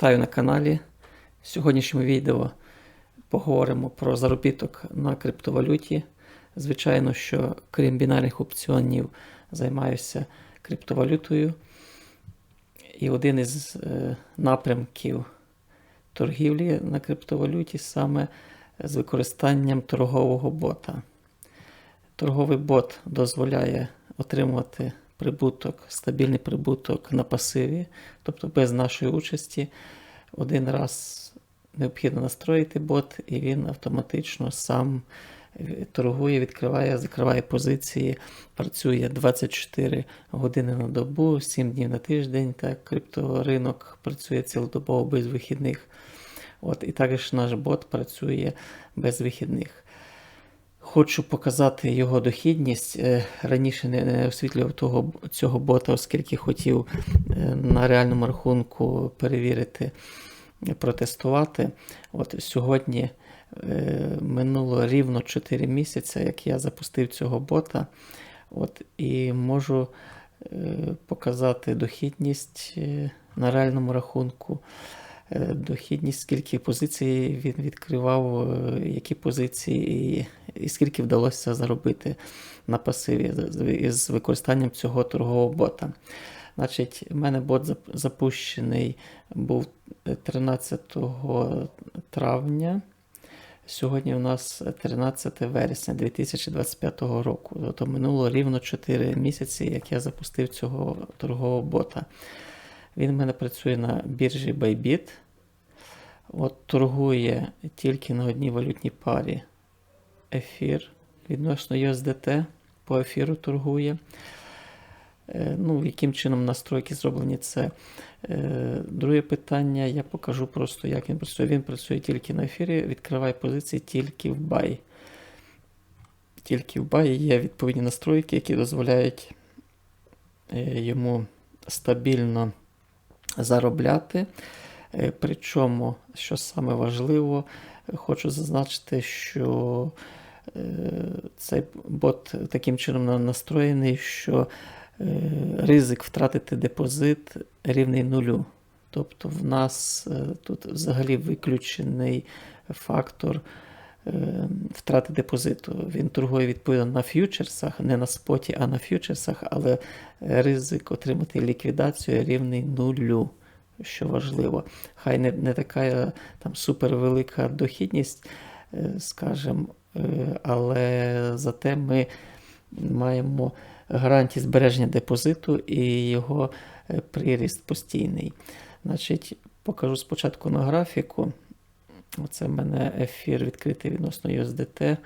Вітаю на каналі. В сьогоднішньому відео поговоримо про заробіток на криптовалюті. Звичайно, що крім бінарних опціонів, займаюся криптовалютою. І один із е, напрямків торгівлі на криптовалюті саме з використанням торгового бота. Торговий бот дозволяє отримувати прибуток, стабільний прибуток на пасиві, тобто без нашої участі. Один раз необхідно настроїти бот, і він автоматично сам торгує, відкриває, закриває позиції, працює 24 години на добу, 7 днів на тиждень. Так, крипторинок працює цілодобово без вихідних. От, І також наш бот працює без вихідних. Хочу показати його дохідність. Е, Раніше не освітлював того, цього бота, оскільки хотів е, на реальному рахунку перевірити, протестувати. От Сьогодні е, минуло рівно 4 місяці, як я запустив цього бота. От, І можу показати дохідність на реальному рахунку. Дохідність, скільки позицій він відкривав, які позиції, і, скільки вдалося заробити на пасиві з використанням цього торгового бота. Значить, У мене бот запущений був 13 травня. Сьогодні у нас 13 вересня 2025 року. Тобто минуло рівно 4 місяці, як я запустив цього торгового бота. Він в мене працює на біржі Bybit. От Торгує тільки на одній валютній парі ефір. Відносно USDT по ефіру торгує. Е, ну, Яким чином настройки зроблені це. Е, друге питання, я покажу просто, як він працює. Він працює тільки на ефірі, відкриває позиції тільки в бай. Тільки в бай є відповідні настройки, які дозволяють е, йому стабільно заробляти. Е, причому, що саме важливо, хочу зазначити, що е, цей бот таким чином настроєний, що е, ризик втратити депозит рівний нулю. Тобто в нас тут взагалі виключений фактор втрати депозиту. Він торгує відповідно на ф'ючерсах, не на споті, а на ф'ючерсах, але ризик отримати ліквідацію рівний нулю що важливо. Хай не не така там супервелика дохідність, е, скажімо, е, але зате ми маємо гарантії збереження депозиту і його е, приріст постійний. Значить, Покажу спочатку на графіку. Оце в мене ефір відкритий відносно USDT.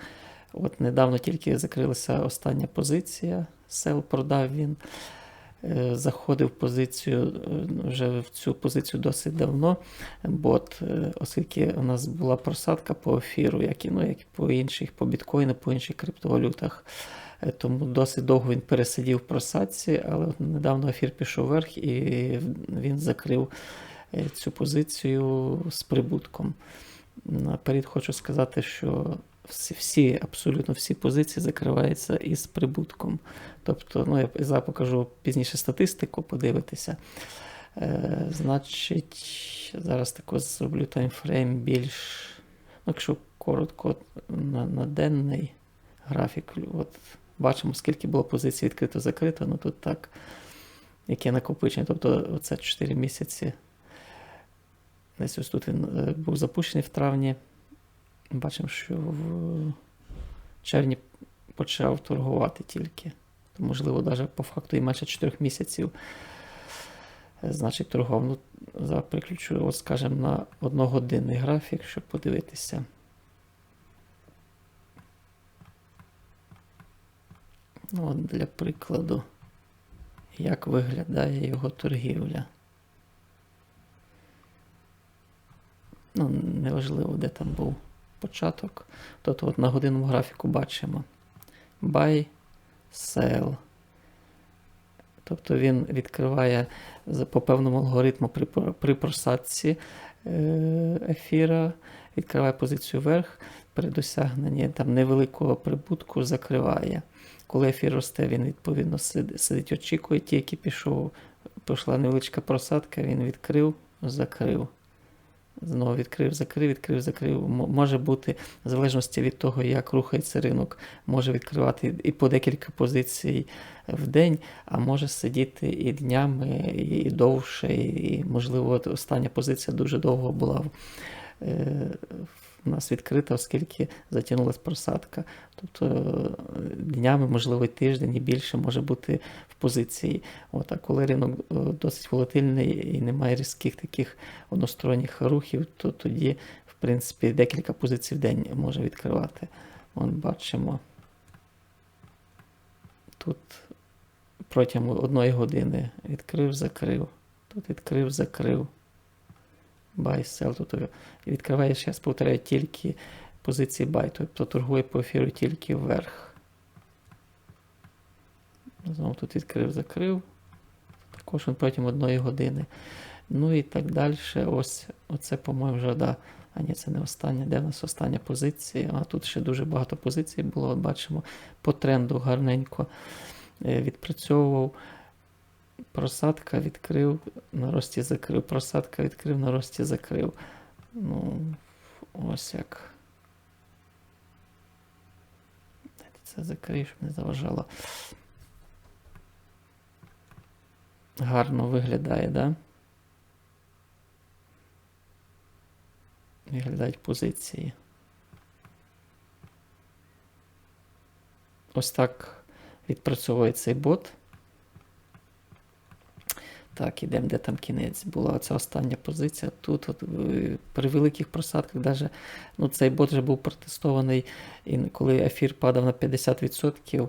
От Недавно тільки закрилася остання позиція, сел продав він. Е, заходив позицію е, вже в цю позицію досить давно, бот, е, оскільки у нас була просадка по ефіру, як і ну, як і по інших, по біткоїну, по інших криптовалютах. Тому досить довго він пересидів в просадці, але недавно ефір пішов вверх і він закрив цю позицію з прибутком. Наперед хочу сказати, що всі, абсолютно всі позиції закриваються із прибутком. Тобто, ну, я покажу пізніше статистику, подивитися. Е, Значить, зараз тако зроблю таймфрейм більш, ну, якщо коротко на на денний графік. От Бачимо, скільки було позицій відкрито-закрито, ну тут так, яке накопичення. Тобто, оце 4 місяці. Десь ось тут він е, був запущений в травні. Бачимо, що в червні почав торгувати тільки. То, можливо, навіть по факту і менше 4 місяців. Е, значить, торгов. Ну, Зараз приключу, от, скажімо, на одногодинний графік, щоб подивитися. Ну, от Для прикладу, як виглядає його торгівля. Ну, неважливо, де там був початок. Тобто от на годинному графіку бачимо buy, sell. Тобто він відкриває по певному алгоритму при при просадці е, ефіра, відкриває позицію вверх, при досягненні там невеликого прибутку закриває. Коли ефір росте, він відповідно сидить, очікує, ті, які пішов пішла невеличка просадка, він відкрив, закрив. Знову відкрив, закрив, відкрив, закрив. Може бути, в залежності від того, як рухається ринок, може відкривати і по декілька позицій в день, а може сидіти і днями, і довше. І, можливо, остання позиція дуже довго була в- в нас відкрита, оскільки затягнулася просадка. Тобто е, днями, можливо, тиждень і більше може бути в позиції. От, а коли ринок е, досить волатильний і немає різких таких односторонніх рухів, то тоді, в принципі, декілька позицій в день може відкривати. От бачимо. Тут протягом одної години відкрив, закрив. Тут відкрив, закрив. Buy, sell. Тут відкриває, ще повторяю, тільки позиції buy, тобто торгує по ефіру тільки вверх. Знову тут відкрив, закрив. Також він протягом одної години. Ну і так далі. Ось, оце, по-моєму, вже, да. А ні, це не остання. Де в нас остання позиція? А тут ще дуже багато позицій було. Бачимо, по тренду гарненько е, відпрацьовував. Просадка відкрив, на рості закрив. Просадка відкрив, на рості закрив. Ну, ось як. Це закрию, щоб не заважало. Гарно виглядає, да? Виглядають позиції. Ось так відпрацьовує цей бот. Так, ідемо, де там кінець. Була оця остання позиція. Тут от, е, при великих просадках, даже, ну, цей бот вже був протестований, і коли ефір падав на 50%,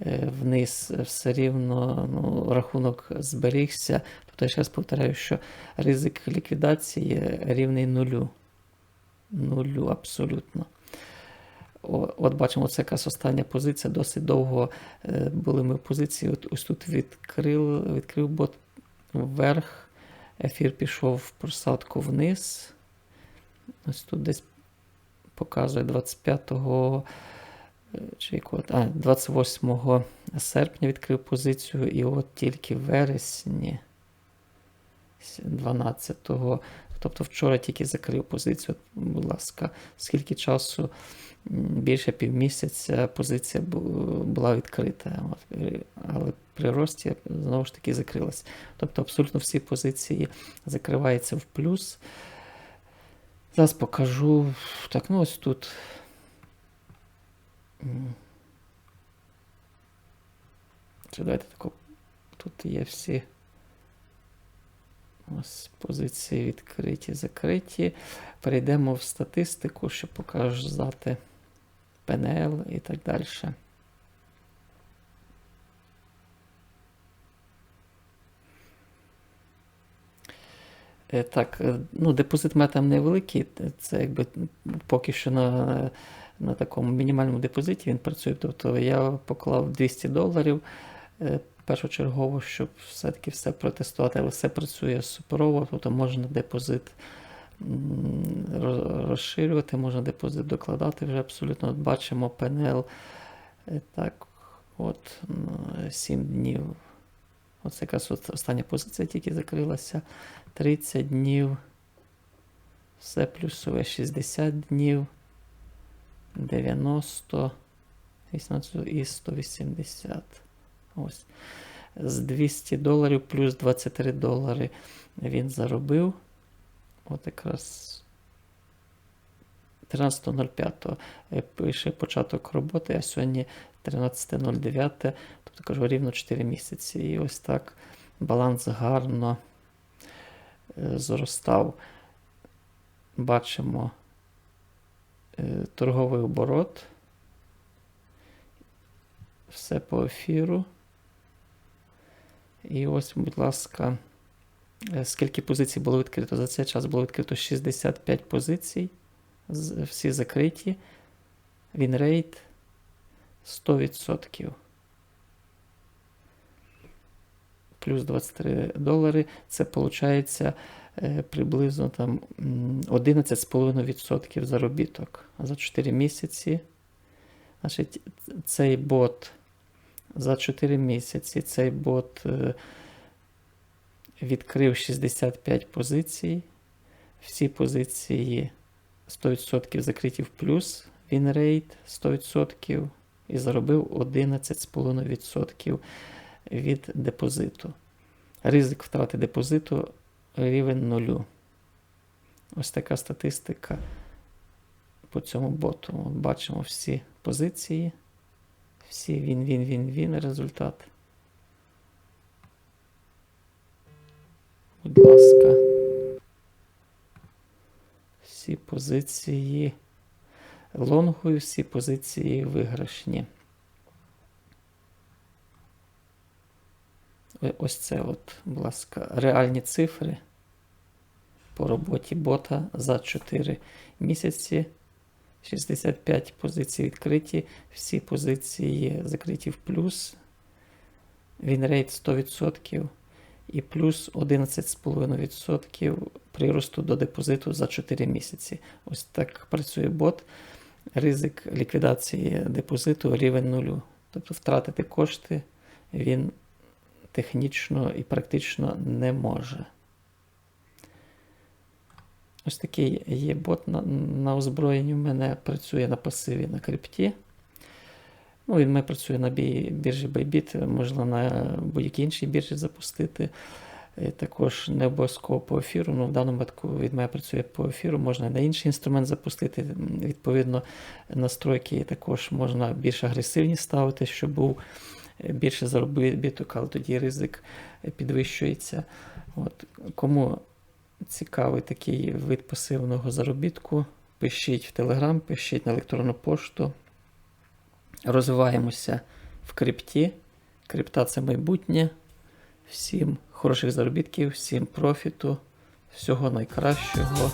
е, вниз все рівно ну, рахунок зберігся. Тобто я ще раз повторяю, що ризик ліквідації рівний нулю. Нулю абсолютно. От бачимо, це якраз остання позиція. Досить довго е, були ми в позиції. От, ось тут відкрив, відкрив бот вверх. Ефір пішов в просадку вниз. Ось тут десь показує 25 е, чи а, 28 серпня відкрив позицію, і от тільки в вересні 12-го, тобто вчора тільки закрив позицію. Будь ласка, скільки часу? Більше півмісяця позиція була відкрита, але при рості знову ж таки закрилась. Тобто абсолютно всі позиції закриваються в плюс. Зараз покажу. Так, ну ось тут. Чи давайте тако. Тут є всі. Ось позиції відкриті, закриті. Перейдемо в статистику, щоб показати ПНЛ і так далі. Е, Так, е, ну, депозит мене там невеликий, це якби поки що на, на такому мінімальному депозиті він працює. Тобто я поклав 200 доларів е, першочергово, щоб все-таки все протестувати, але все працює суперово, тобто можна депозит розширювати, можна депозит докладати вже абсолютно. От бачимо ПНЛ. е, Так, от 7 днів. Оце якраз остання позиція тільки закрилася. 30 днів. Все плюсове 60 днів. 90. 18 і 180. Ось. З 200 доларів плюс 23 долари він заробив. От якраз 13.05 е, пише початок роботи, а сьогодні 13.09, тобто кажу рівно 4 місяці. І ось так баланс гарно е, зростав. Бачимо е, торговий оборот. Все по ефіру. І ось, будь ласка, скільки позицій було відкрито? За цей час було відкрито 65 позицій. Всі закриті. Вінрейт 100%. Плюс 23 долари. Це виходить приблизно там 11,5% заробіток за 4 місяці. Значить, цей бот за 4 місяці, цей бот е, відкрив 65 позицій. Всі позиції 100% закриті в плюс. Він рейд 100% і заробив 11,5% від депозиту. Ризик втрати депозиту рівень нулю. Ось така статистика по цьому боту. Бачимо всі позиції. Всі він, він, він, він результат. Будь ласка. Всі позиції лонгою, всі позиції виграшні. Е, Ось це, от, будь ласка, реальні цифри по роботі бота за 4 місяці. 65 позицій відкриті, всі позиції закриті в плюс. Він рейд 100% і плюс 11,5% приросту до депозиту за 4 місяці. Ось так працює бот. Ризик ліквідації депозиту рівень нулю. Тобто втратити кошти він технічно і практично не може. Ось такий є бот на, на озброєнні. У мене працює на пасиві на крипті. Ну, він мене працює на біржі Bybit, можна на будь-якій іншій біржі запустити. Е, Також не обов'язково по ефіру. Ну, в даному випадку від мене працює по ефіру, можна на інший інструмент запустити. Відповідно, настройки також можна більш агресивні ставити, щоб був е, більше заробіток, але тоді ризик е, підвищується. От. Кому цікавий такий вид пасивного заробітку, пишіть в Телеграм, пишіть на електронну пошту. Розвиваємося в крипті. Крипта це майбутнє. Всім хороших заробітків, всім профіту, всього найкращого.